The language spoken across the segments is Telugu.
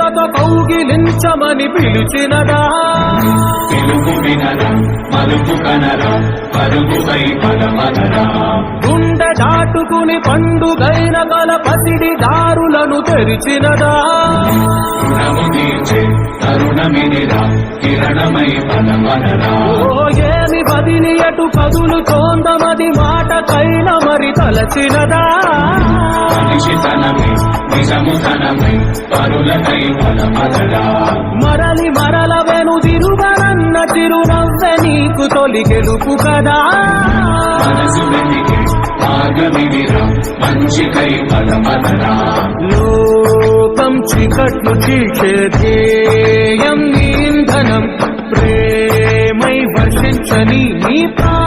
చేతులతో కౌగిలించమని పిలిచినదా. పిలుపు వినరా మలుపు కనరా పరుగుపై పదమనరా గుండె దాటుకుని పండుగైన గల పసిడి దారులను తెరిచినదా. రుణము తీర్చే తరుణమినిరా కిరణమై పదమనరా ఓ ఏమి బదిలి ఎటు కదులు తోందమది మాటకైన మరి తలచినదా. మనిషి తనమై నిజము తనమై పరులకై పదమనరా మరలి మరల వెనుదిరుగనన్న చిరునవ్వె నీకు తొలి గెలుపు కదా. మనసు మంచికై పదమనరా లోకం చీకట్లు చీల్చే ధ్యేయం నీ ఇంధనం ప్రేమై వర్షించని నీ ప్రాణం.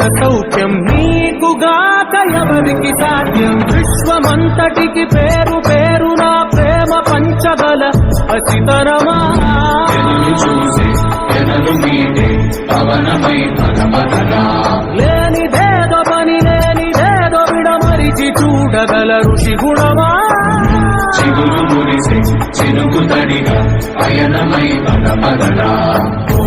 ప్రపంచ సౌఖ్యం. నీకుగాక ఎవరికి సాధ్యం? విశ్వమంతటికి పేరు పేరు నా ప్రేమ పంచగల అసితరమా ఎదురు చూసే ఎనలు మీదే పవనమై పదమనరా లేనిదేదో పని లేనిదేదో విడమరిచి చూడగల ఋషి గుణమా? చిగురు మురిసే చినుకు తడిగా పయనమై ఓ